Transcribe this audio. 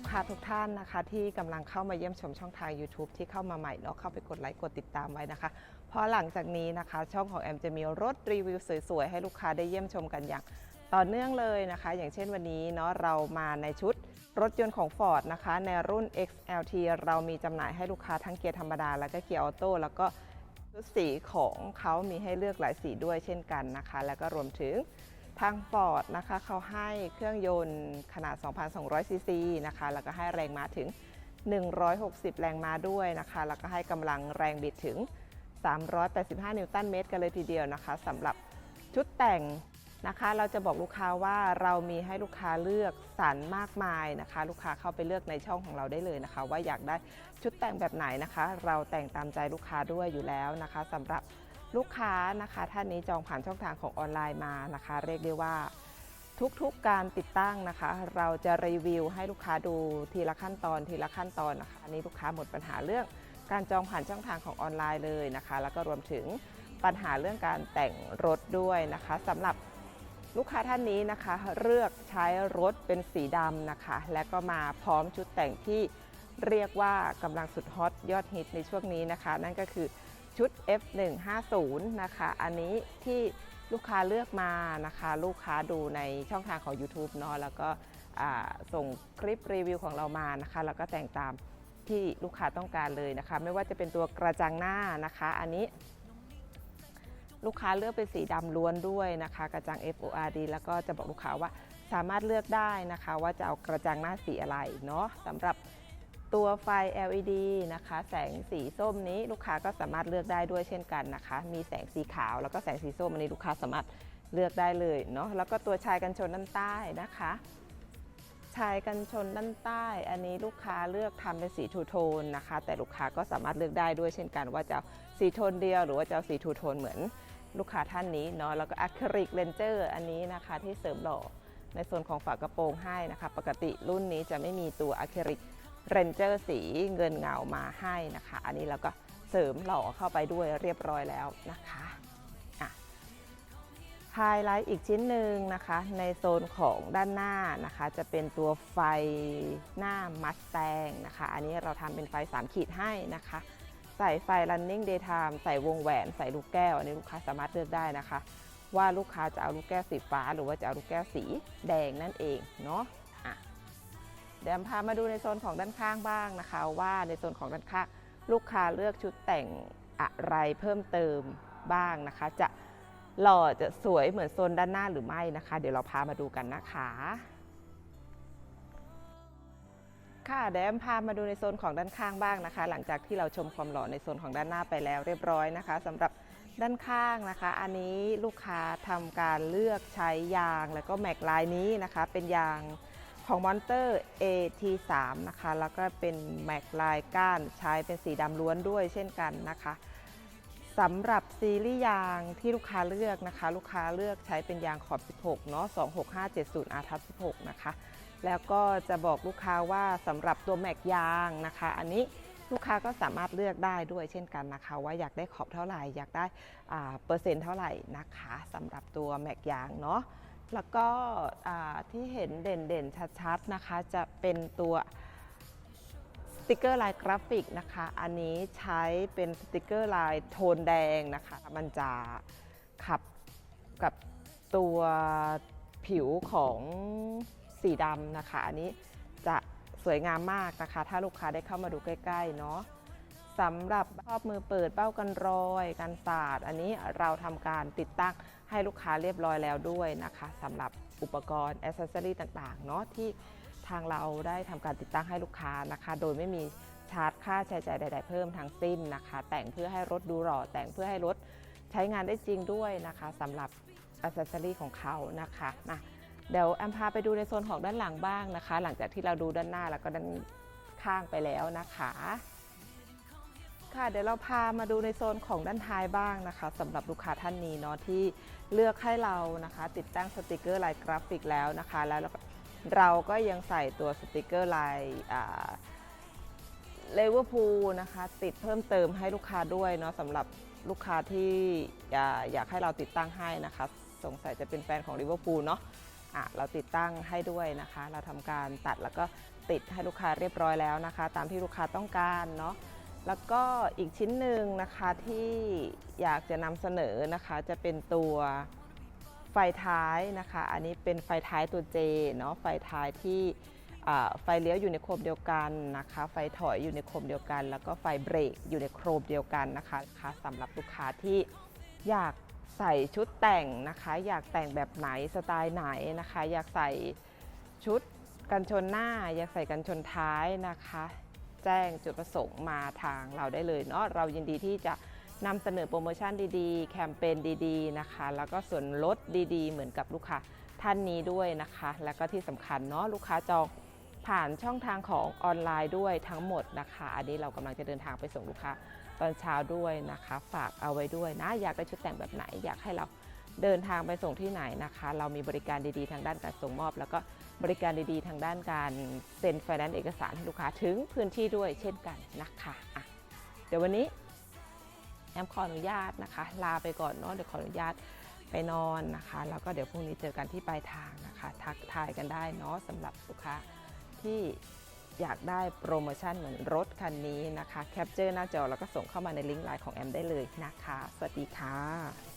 ลูกค้าทุกท่านนะคะ ที่กำลังเข้ามาเยี่ยมชมช่องทาง YouTube ที่เข้ามาใหม่เนาะเข้าไปกดไลค์กดติดตามไว้นะคะ เพราะหลังจากนี้นะคะ ช่องของแอมจะมีรถรีวิวสวยๆ ให้ลูกค้าได้เยี่ยมชมกันอย่างต่อเนื่องเลยนะคะ อย่างเช่นวันนี้เนาะเรามาในชุดรถยนต์ของ Ford นะคะ ในรุ่น XLT เรามีจำหน่ายให้ลูกค้าทั้งเกียร์ธรรมดา แล้วก็เกียร์ออโต้แล้วก็ชุดสีของเขามีให้เลือกหลายสีด้วยเช่นกันนะคะ แล้วก็รวมถึง ทาง Ford นะคะเขาให้เครื่องยนต์ขนาด 2,200 ซีซีนะคะ แล้วก็ให้แรงม้าถึง 160 แรงม้าด้วยนะคะ แล้วก็ให้กำลังแรงบิดถึง 385 นิวตันเมตรกันเลยทีเดียวนะคะสำหรับชุดแต่งนะคะ เราจะบอกลูกค้าว่าเรามีให้ลูกค้าเลือกสรรมากมายนะคะ ลูกค้าเข้าไปเลือกในช่องของเราได้เลยนะคะ ว่าอยากได้ชุดแต่งแบบไหนนะคะ เราแต่งตามใจลูกค้าด้วยอยู่แล้วนะคะสำหรับ ลูกค้านะคะท่านนี้จองผ่านช่องทางของออนไลน์มานะคะ เรียกได้ว่าทุกๆการติดตั้งนะคะ เราจะรีวิวให้ลูกค้าดูทีละขั้นตอนทีละขั้นตอนนะคะอันนี้ลูกค้าหมดปัญหาเรื่องการจองผ่านช่องทางของออนไลน์เลยนะคะ แล้วก็รวมถึงปัญหาเรื่องการแต่งรถด้วยนะคะสำหรับลูกค้าท่านนี้นะคะ เลือกใช้รถเป็นสีดำนะคะ และก็มาพร้อมชุดแต่งที่เรียกว่ากำลังสุดฮอตยอดฮิตในช่วงนี้นะคะ นั่นก็คือ ชุด F150 นะคะ อันนี้ที่ลูกค้าเลือกมานะคะ ลูกค้าดูในช่องทางของ YouTube เนาะแล้วก็ส่งคลิปรีวิวของเรามานะคะ แล้วก็แต่งตามที่ลูกค้าต้องการเลยนะคะ ไม่ว่าจะเป็นตัวกระจังหน้านะคะ อันนี้ ลูกค้าเลือกเป็นสีดำล้วนด้วยนะคะ กระจัง FORD แล้วก็จะบอกลูกค้าว่าสามารถเลือกได้นะคะ ว่าจะเอากระจังหน้าสีอะไรเนาะสำหรับ ตัวไฟ LED นะคะ แสงสีส้มนี้ลูกค้าก็สามารถเลือกได้ด้วยเช่นกันนะคะ มีแสงสีขาวแล้วก็แสงสีส้มอันนี้ลูกค้าสามารถเลือกได้เลยเนาะแล้วก็ตัวชายกันชนด้านใต้นะคะ ชายกันชนด้านใต้ อันนี้ลูกค้าเลือกทำเป็นสีทูโทนนะคะ แต่ลูกค้าก็สามารถเลือกได้ด้วยเช่นกัน ว่าจะสีโทนเดียว หรือว่าจะสีทูโทนเหมือนลูกค้าท่านนี้เนาะแล้วก็อะคริลิกเลนเจอร์อันนี้นะคะที่เสริมหล่อในส่วนของฝากระโปรงให้นะคะ ปกติรุ่นนี้จะไม่มีตัวอะคริลิก เรนเจอร์สีเงินเงามาให้นะคะ อันนี้เราก็เสริมหล่อเข้าไปด้วยเรียบร้อยแล้วนะคะไฮไลท์อีกชิ้นหนึ่งนะคะ ในโซนของด้านหน้านะคะ จะเป็นตัวไฟหน้ามัสแตงนะคะ อันนี้เราทำเป็นไฟ 3 ขีดให้นะคะ ใส่ไฟ running daytime ใส่วงแหวน ใส่ลูกแก้ว อันนี้ลูกค้าสามารถเลือกได้นะคะ ว่าลูกค้าจะเอาลูกแก้วสีฟ้า หรือว่าจะเอาลูกแก้วสีแดงนั่นเองเนาะอะ เดี๋ยวพามาดูในโซนของด้านข้างบ้างนะคะ ว่าในโซนของด้านข้างลูกค้าเลือกชุดแต่งอะไรเพิ่มเติมบ้างนะคะ จะหล่อจะสวยเหมือนโซนด้านหน้าหรือไม่นะคะ เดี๋ยวเราพามาดูกันนะคะค่ะเดี๋ยวแอมพามาดูในโซนของด้านข้างบ้างนะคะ หลังจากที่เราชมความหล่อในโซนของด้านหน้าไปแล้วเรียบร้อยนะคะสำหรับด้านข้างนะคะ อันนี้ลูกค้าทำการเลือกใช้ยางแล้วก็แม็กลายนี้นะคะ เป็นยาง ของมอนเตอร์ AT3 นะคะ แล้วก็เป็นแม็กลายก้านใช้เป็นสีดำล้วนด้วยเช่นกันนะคะสำหรับซีรีส์ยางที่ลูกค้าเลือกนะคะ ลูกค้าเลือกใช้เป็นยางขอบ 16 เนาะ 26570 R ทับ16 นะคะ แล้วก็จะบอกลูกค้าว่าสำหรับตัวแม็กยางนะคะ อันนี้ลูกค้าก็สามารถเลือกได้ด้วยเช่นกันนะคะ ว่าอยากได้ขอบเท่าไหร่ อยากได้เปอร์เซ็นต์เท่าไหร่นะคะสำหรับตัวแม็กยางเนาะ แล้วก็ที่เห็นเด่นๆ ชัดๆนะคะ จะเป็นตัวสติกเกอร์ลายกราฟิกนะคะ อันนี้ใช้เป็นสติกเกอร์ลายโทนแดงนะคะ มันจะขับกับตัวผิวของสีดำนะคะ อันนี้จะสวยงามมากนะคะ ถ้าลูกค้าได้เข้ามาดูใกล้ๆเนาะ สำหรับครอบมือเปิดเป้ากันรอยกันสาดอันนี้เราทำการติดตั้งให้ลูกค้าเรียบร้อยแล้วด้วยนะคะสำหรับอุปกรณ์อ c เซสซอรีต่างๆเนาะที่ทางเราได้ทำการติดตั้งให้ลูกค้านะคะ โดยไม่มีชาร์จค่าใช้จ่ายใด ๆ เพิ่มทั้งสิ้นนะคะ แต่งเพื่อให้รถดูหล่อแต่งเพื่อให้รถใช้งานได้จริงด้วยนะคะสำหรับอ c เซสซอรีของเขานะคะนะเดี๋ยวแอมพาไปดูในโซนของด้านหลังบ้างนะคะ หลังจากที่เราดูด้านหน้าแล้วก็ด้านข้างไปแล้วนะคะ ค่ะเดี๋ยวเราพามาดูในโซนของด้านท้ายบ้างนะคะสำหรับลูกค้าท่านนี้เนาะที่เลือกให้เรานะคะ ติดตั้งสติกเกอร์ลายกราฟิกแล้วนะคะ แล้วเราก็ยังใส่ตัวสติกเกอร์ลายเลเวอร์พูลนะคะ ติดเพิ่มเติมให้ลูกค้าด้วยเนาะสำหรับลูกค้าที่อยากให้เราติดตั้งให้นะคะ สงสัยจะเป็นแฟนของลิเวอร์พูลเนาะะเราติดตั้งให้ด้วยนะคะ เราทำการตัดแล้วก็ติดให้ลูกค้าเรียบร้อยแล้วนะคะ ตามที่ลูกค้าต้องการเนาะ แล้วก็อีกชิ้นหนึ่งนะคะที่อยากจะนำเสนอนะคะจะเป็นตัวไฟท้ายนะคะ อันนี้เป็นไฟท้ายตัว J เนาะไฟท้ายที่ไฟเลี้ยวอยู่ในโคมเดียวกันนะคะ ไฟถอยอยู่ในโคมเดียวกัน แล้วก็ไฟเบรกอยู่ในโคมเดียวกันนะคะคะสำหรับลูกค้าที่อยากใส่ชุดแต่งนะคะ อยากแต่งแบบไหนสไตล์ไหนนะคะ อยากใส่ชุดกันชนหน้า อยากใส่กันชนท้ายนะคะ แจ้งจุดประสงค์มาทางเราได้เลยเนาะเรายินดีที่จะนำเสนอโปรโมชั่นดีๆ แคมเปญดีๆนะคะ แล้วก็ส่วนลดดีๆ เหมือนกับลูกค้าท่านนี้ด้วยนะคะ แล้วก็ที่สำคัญเนาะลูกค้าจองผ่านช่องทางของออนไลน์ด้วยทั้งหมดนะคะ อันนี้เรากำลังจะเดินทางไปส่งลูกค้าตอนเช้าด้วยนะคะ ฝากเอาไว้ด้วยนะ อยากได้ชุดแต่งแบบไหนอยากให้เราเดินทางไปส่งที่ไหนนะคะ เรามีบริการดีๆ ทางด้านการส่งมอบ แล้วก็ บริการดีๆ ทางด้านการเซ็นไฟแนนซ์เอกสารให้ลูกค้าถึงพื้นที่ด้วยเช่นกันนะคะะเดี๋ยววันนี้แอมขออนุญาตนะคะ ลาไปก่อนเนาะเดี๋ยวขออนุญาตไปนอนนะคะ แล้วก็เดี๋ยวพรุ่งนี้เจอกันที่ปลายทางนะคะ ทักทายกันได้เนาะสำหรับลูกค้าที่อยากได้โปรโมชั่นเหมือนรถคันนี้นะคะ แคปเจอร์หน้าจอแล้วก็ส่งเข้ามาในลิงก์ไลน์ของแอมได้เลยนะคะ สวัสดีค่ะ